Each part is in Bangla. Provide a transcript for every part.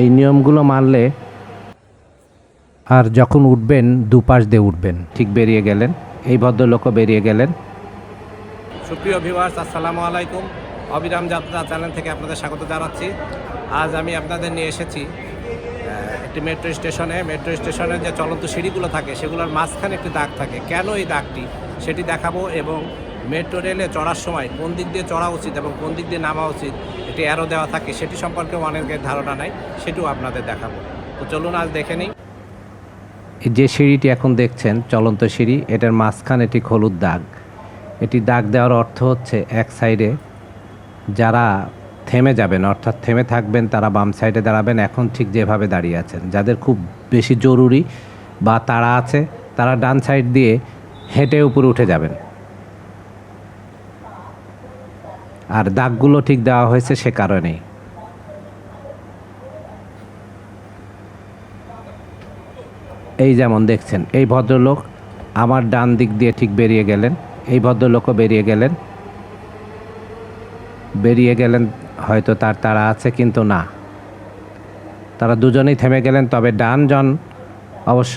এই নিয়মগুলো মানলে আর যখন উঠবেন, দুপাশ দিয়ে উঠবেন। ঠিক বেরিয়ে গেলেন, এই ভদ্রলোকও বেরিয়ে গেলেন। সুপ্রিয় ভিউয়ার্স আসসালামু আলাইকুম। অবিরাম যাত্রা চ্যানেল থেকে আপনাদের স্বাগত জানাচ্ছি। আজ আমি আপনাদের নিয়ে এসেছি একটি মেট্রো স্টেশনে মেট্রো স্টেশনের যে চলন্ত সিঁড়িগুলো থাকে, সেগুলোর মাঝখানে একটি দাগ থাকে। কেন এই দাগটি? সেটি দেখাবো এবং মেট্রো রেলে চড়ার সময় কোন দিক দিয়ে চড়া উচিত এবং কোন দিক দিয়ে নামা উচিত এটি অ্যারো দেওয়া থাকে, সেটি সম্পর্কেও অনেকের ধারণা নাই, সেটিও আপনাদের দেখাবো। তো চলুন আজ দেখে নিই। যে সিঁড়িটি এখন দেখছেন, চলন্ত সিঁড়ি, এটার মাঝখানে ঠিক হলুদ দাগ। এটি দাগ দেওয়ার অর্থ হচ্ছে এক সাইডে যারা থেমে যাবেন, অর্থাৎ থেমে থাকবেন, তারা বাম সাইডে দাঁড়াবেন, এখন ঠিক যেভাবে দাঁড়িয়ে আছেন। যাদের খুব বেশি জরুরি বা তারা আছে, তারা ডান সাইড দিয়ে হেঁটে উপরে উঠে যাবেন। আর দাগগুলো ঠিক দেওয়া হয়েছে সে কারণেই। এই যেমন দেখছেন, এই ভদ্রলোক আমার ডান দিক দিয়ে ঠিক বেরিয়ে গেলেন, এই ভদ্রলোকও বেরিয়ে গেলেন। বেরিয়ে গেলেন, হয়তো তার তারা আছে, কিন্তু না। তারা দুজনেই থেমে গেলেন, তবে ডান জন অবশ্য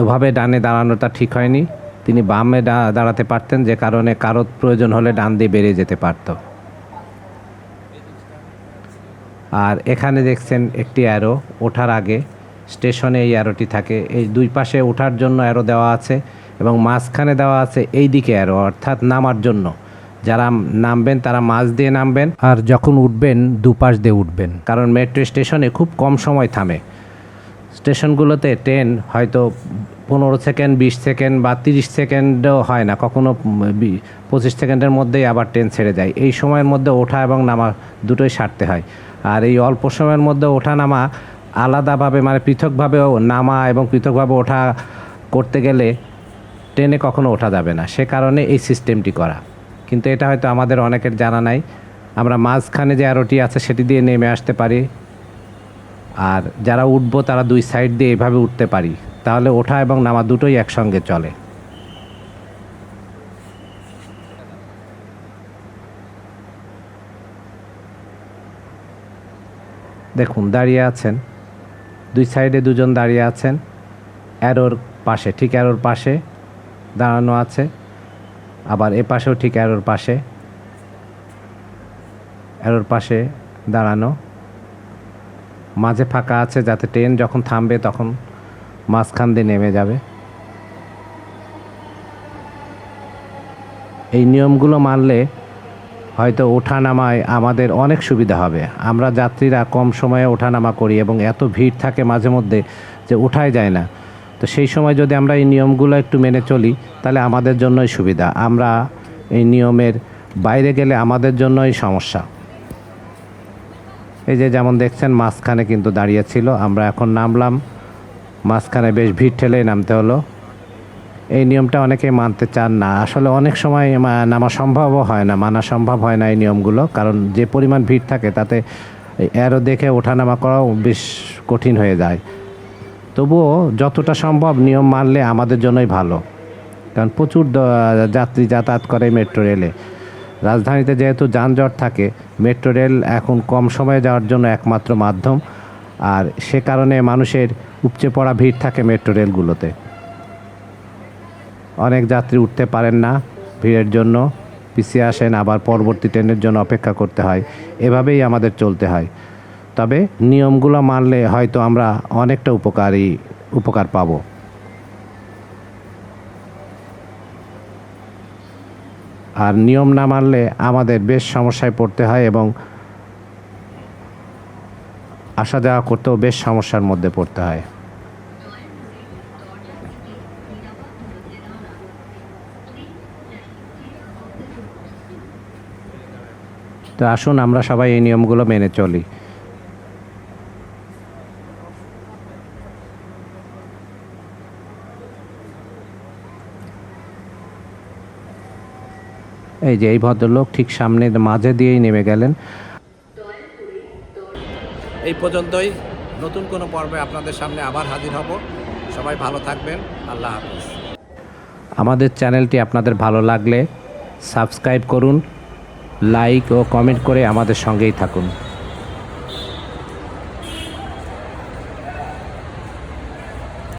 এভাবে ডানে দাঁড়ানোটা ঠিক হয়নি। তিনি বামে দাঁড়াতে পারতেন যে কারণে কারও প্রয়োজন হলে ডান দিয়ে বেরিয়ে যেতে পারত। আর এখানে দেখছেন একটি অ্যারো ওঠার আগে স্টেশনে এই অ্যারোটি থাকে। এই দুই পাশে ওঠার জন্য অ্যারো দেওয়া আছে এবং মাঝখানে দেওয়া আছে এই দিকে অ্যারো অর্থাৎ নামার জন্য। যারা নামবেন তারা মাঝ দিয়ে নামবেন। আর যখন উঠবেন দুপাশ দিয়ে উঠবেন। কারণ মেট্রো স্টেশনে খুব কম সময় থামে। স্টেশনগুলোতে ট্রেন হয়তো পনেরো সেকেন্ড, বিশ সেকেন্ড বা তিরিশ সেকেন্ডও হয় না। কখনো পঁচিশ সেকেন্ডের মধ্যেই আবার ট্রেন ছেড়ে যায়। এই সময়ের মধ্যে ওঠা এবং নামা দুটোই সারতে হয়। আর এই অল্প সময়ের মধ্যে ওঠা নামা আলাদাভাবে মানে পৃথকভাবেও নামা এবং পৃথকভাবে ওঠা করতে গেলে ট্রেনে কখনো ওঠা যাবে না। সে কারণে এই সিস্টেমটি করা। কিন্তু এটা হয়তো আমাদের অনেকের জানা নাই। আমরা মাঝখানে যে অ্যারোটি আছে সেটি দিয়ে নেমে আসতে পারি। আর যারা উঠবো তারা দুই সাইড দিয়ে এভাবে উঠতে পারি। তাহলে ওঠা এবং নামা দুটোই একসঙ্গে চলে। দেখুন, দাঁড়িয়ে আছেন। দুই সাইডে দুজন দাঁড়িয়ে আছেন। অ্যারোর পাশে, ঠিক অ্যারোর পাশে দাঁড়ানো আছে। আবার এ পাশেও ঠিক অ্যারোর পাশে। অ্যারোর পাশে দাঁড়ানো। মাঝে ফাঁকা আছে, যাতে ট্রেন যখন থামবে তখন মাঝখান দিয়ে নেমে যাবে। এই নিয়মগুলো মানলে হয়তো ওঠানামায় আমাদের অনেক সুবিধা হবে। আমরা যাত্রীরা কম সময়ে ওঠানামা করি এবং এত ভিড় থাকে মাঝে মধ্যে যে ওঠাই যায় না। তো সেই সময় যদি আমরা এই নিয়মগুলো একটু মেনে চলি, তাহলে আমাদের জন্যই সুবিধা। আমরা এই নিয়মের বাইরে গেলে আমাদের জন্যই সমস্যা। এই যে যেমন দেখছেন, মাঝখানে কিন্তু দাঁড়িয়ে ছিল। আমরা এখন নামলাম। মাঝখানে বেশ ভিড় ঠেলেই নামতে হলো। এই নিয়মটা অনেকেই মানতে চান না। আসলে অনেক সময় নামা সম্ভবও হয় না, মানা সম্ভব হয় না এই নিয়মগুলো। কারণ যে পরিমাণ ভিড় থাকে, তাতে এরও দেখে ওঠানামা করাও বেশ কঠিন হয়ে যায়। তবুও যতটা সম্ভব নিয়ম মানলে আমাদের জন্যই ভালো। কারণ প্রচুর যাত্রী যাতায়াত করে মেট্রো রেলে রাজধানীতে যেহেতু যানজট থাকে, মেট্রো রেল এখন কম সময়ে যাওয়ার জন্য একমাত্র মাধ্যম। আর সে কারণে মানুষের উপচে পড়া ভিড় থাকে মেট্রো রেলগুলোতে। অনেক যাত্রী উঠতে পারেন না ভিড়ের জন্য। পিছিয়ে আসেন, আবার পরবর্তী ট্রেনের জন্য অপেক্ষা করতে হয়। এভাবেই আমাদের চলতে হয়। তবে নিয়মগুলো মানলে হয়তো আমরা অনেকটা উপকারী, উপকার পাব। আর নিয়ম না মানলে আমাদের বেশ সমস্যায় পড়তে হয় এবং আসা যাওয়া করতেও বেশ সমস্যার মধ্যে পড়তে হয়। তো আসুন আমরা সবাই এই নিয়মগুলো মেনে চলি। এই যে এই ভদ্রলোক ঠিক সামনে মাঝে দিয়েই নেমে গেলেন। এই পর্যন্তই। নতুন কোনো পর্বে আপনাদের সামনে আবার হাজির হব। সবাই ভালো থাকবেন। আল্লাহ হাফিজ। আমাদের চ্যানেলটি আপনাদের ভালো লাগলে সাবস্ক্রাইব করুন লাইক ও কমেন্ট করে আমাদের সঙ্গেই থাকুন।